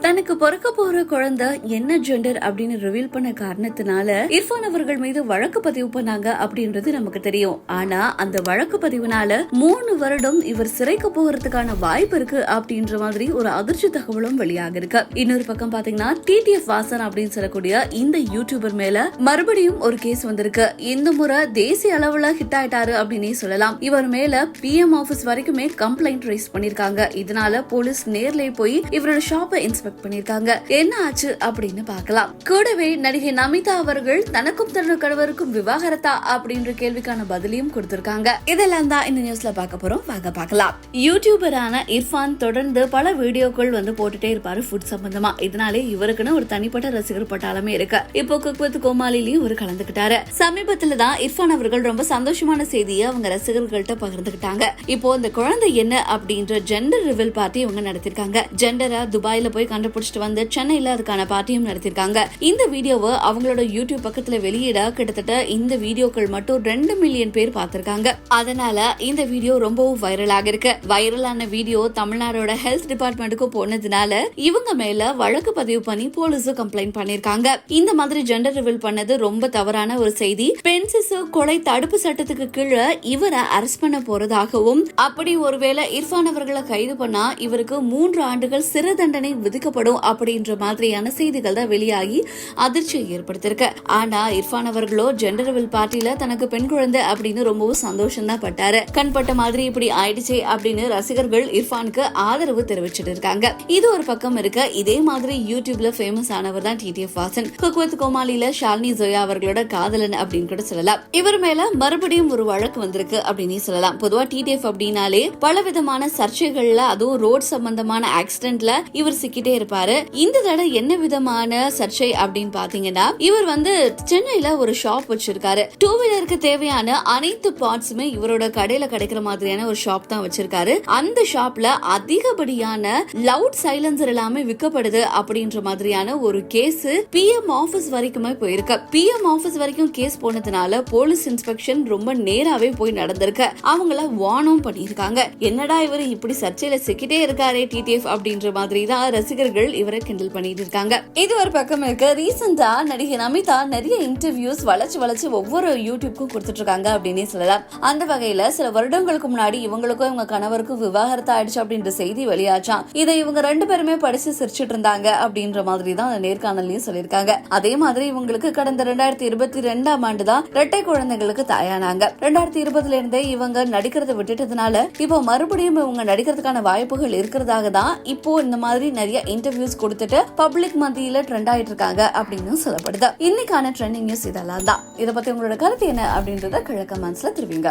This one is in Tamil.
தனக்கு பிறக்க போற குழந்தை என்ன ஜெண்டர் அப்படின்னு ரிவீல் பண்ண காரணத்தினால இர்ஃபான் அவர்கள் மீது வழக்கு பதிவு பண்ணாங்க அப்படின்றது நமக்கு தெரியும். ஆனா அந்த வழக்கு பதிவுனால மூணு வருடம் இவர் சிறைக்கு போகிறதுக்கான வாய்ப்பு இருக்கு அப்படின்ற மாதிரி ஒரு அதிர்ச்சி தகவலும் வெளியாக இருக்கு. இன்னொரு பக்கம் பாத்தீங்கன்னா டிடிஎஃப் வாசன் அப்படின்னு சொல்லக்கூடிய இந்த யூடியூபர் மேல மறுபடியும் ஒரு கேஸ் வந்திருக்கு. இந்த முறை தேசிய அளவுல ஹிட் ஆயிட்டாரு அப்படின்னே சொல்லலாம். இவர் மேல பிஎம் ஆபீஸ் வரைக்குமே கம்ப்ளைண்ட் ரைஸ் பண்ணிருக்காங்க. இதனால போலீஸ் நேர்லயே போய் இவரோட ஷாப்பை இன்ஸ்பெக்ட் பண்ணிருக்காங்க. என்ன ஆச்சு அப்படின்னு பார்க்கலாம். கூடவே நடிகை நமிதா அவர்கள் தனக்கும் தன்னோட கணவருக்கும் விவாகரத்தா அப்படின்ற கேள்விக்கான பதிலையும் கொடுத்திருக்காங்க. இதெல்லாம் தான் இந்த நியூஸ்ல பார்க்க போறோம். வாங்க பார்க்கலாம். யூடியூபரான இர்ஃபான் தொடர்ந்து பல வீடியோக்கள் வந்து போட்டுட்டே இருப்பாரு ஃபுட் சம்பந்தமா. இதனாலே இவருக்குன்னு ஒரு தனிப்பட்ட ரசிகர் பட்டாளமே இருக்கு. இப்போ குக் வித் கோமாளிலையும் இவர் கலந்துக்கிட்டாரு. சமீபத்துல தான் இர்ஃபான் அவர்கள் ரொம்ப சந்தோஷமான செய்தியை அவங்க ரசிகர்கள்ட்ட பகிர்ந்துக்கிட்டாங்க. இப்போ இந்த குழந்தை என்ன அப்படின்ற ஜெண்டர் ரிவில் பார்ட்டி இவங்க நடத்திருக்காங்க. ஜெண்டரா துபாயில போய் கண்டுபிடிச்சிட்டு வந்து சென்னையில அதுக்கான பார்ட்டியும் நடத்திருக்காங்க இந்த வீடியோவை அவங்களோட யூடியூப் பக்கத்துல வெளியிட கிட்டத்தட்ட இந்த வீடியோக்கள் மட்டும் ரெண்டு மில்லியன் பேர் பார்த்திருக்காங்க. அதனால இந்த வீடியோ ரொம்பவும் வைரல் ஆகிருக்கு வைரலான வீடியோ தமிழ்நாடோட ஹெல்த் டிபார்ட்மெண்ட்டுக்கும் போனதுனால இவங்க மேல வழக்கு பதிவு பண்ணி போலீஸும் கம்ப்ளைண்ட் பண்ணிருக்காங்க இந்த மாதிரி ஜெண்டர் ரிவீல் பண்ணது ரொம்ப தவறான ஒரு செய்தி. பெண் சிசு கொலை தடுப்பு சட்டத்துக்கு கீழே இவரை அரெஸ்ட் பண்ண போறதாகவும் அப்படி ஒருவேளை இர்ஃபான் அவர்களை கைது பண்ணா இவருக்கு மூன்று ஆண்டுகள் சிறை தண்டனை விதிக்க விதிக்கப்படும் அப்படின்ற மாதிரியான செய்திகள் தான் வெளியாகி அதிர்ச்சியை ஏற்படுத்திருக்கு ஆனா இர்ஃபான் அவர்களோ ஜெண்டர்வில் பார்ட்டியில தனக்கு பெண் குழந்தை அப்படின்னு ரொம்பவும் சந்தோஷம் தான் பட்டாரு கண்பட்ட மாதிரி இப்படி ஆயிடுச்சே அப்படின்னு ரசிகர்கள் இர்ஃபானுக்கு ஆதரவு தெரிவிச்சிட்டு இருக்காங்க. இது ஒரு பக்கம் இருக்க இதே மாதிரி யூடியூப்ல ஃபேமஸ் ஆனவர் தான் டிடிஎஃப் வாசன். குக்வத் கோமாளியில ஷாலினி ஜோயா அவர்களோட காதலன் அப்படின்னு கூட சொல்லலாம். இவர் மேல மறுபடியும் ஒரு வழக்கு வந்திருக்கு அப்படின்னு சொல்லலாம். பொதுவா டிடிஎஃப் அப்படின்னாலே பல விதமான சர்ச்சைகள்ல அதுவும் ரோட் சம்பந்தமான ஆக்சிடென்ட்ல இவர் சிக்கிட்டே இருப்பாரு. இந்த தடவை என்ன விதமான சர்ச்சை அப்படின்னு பாத்தீங்கன்னா இவர் வந்து சென்னையில ஒரு ஷாப் வச்சிருக்காரு. டூ வீலருக்கு தேவையான அனைத்து பார்ட்ஸுமே இவரோட கடையில கிடைக்கிற மாதிரியான ஒரு ஷாப் தான் வச்சிருக்காரு. அந்த ஷாப்ல அதிகப்படியான லவுட் சைலன்சர் எல்லாமே விற்கப்படுது அப்படின்ற மாதிரியான ஒரு கேஸ் பிஎம் ஆபீஸ் வரைக்குமே போயிருக்கு. பிஎம் ஆபீஸ் வரைக்கும் கேஸ் போனதுனால போலீஸ் இன்ஸ்பெக்ஷன் ரொம்ப நேராவே போய் நடந்திருக்கு. அவங்கள வார்னும் பண்ணிருக்காங்க என்னடா இவர் இப்படி சர்ச்சையில சிக்கிட்டே இருக்காரே டிடிஎஃப் அப்படின்ற மாதிரி தான் ரசிகர்கள் இவரை கிண்டல் பண்ணிட்டு இருக்காங்க. இது ஒரு பக்கம் இருக்கு. ரீசெண்டா நடிகை அமிதா நிறைய இன்டர்வியூஸ் வளைச்சு வளைச்சு ஒவ்வொரு யூடியூப்க்கும் கொடுத்துட்டு இருக்காங்க அப்படின்னே சொல்லலாம். அந்த வகையில சில வருடங்களுக்கு முன்னாடி இவங்களுக்கும் இவங்க கணவருக்கும் விவாகரத்து ஆயிடுச்சு அப்படின்ற செய்தி வெளியாச்சான் இதை இவங்க ரெண்டு பேருமே படிச்சு சிரிச்சிட்டு இருந்தாங்க அப்படின்ற மாதிரி தான் அந்த நேர்காணலையும் சொல்லியிருக்காங்க. அதே மாதிரி இவங்களுக்கு கடந்த ரெண்டாயிரத்தி இருபத்தி ரெண்டாம் ஆண்டு தான் இரட்டை குழந்தைகளுக்கு தாயானாங்க. ரெண்டாயிரத்தி இருபதுல இருந்தே இவங்க நடிக்கிறத விட்டுட்டதுனால இப்போ மறுபடியும் இவங்க நடிக்கிறதுக்கான வாய்ப்புகள் இருக்கிறதாக தான் இப்போ இந்த மாதிரி நிறைய இன்டர்வியூஸ் கொடுத்துட்டு பப்ளிக் மத்தியில ட்ரெண்ட் ஆயிட்டு இருக்காங்க அப்படின்னு சொல்லப்படுது. இன்னைக்கான ட்ரெண்டிங் நியூஸ் இதெல்லாம் தான் இதை பத்தி உங்களோட கருத்து என்ன அப்படின்றத கிழக்க மனசுல திருவிங்க.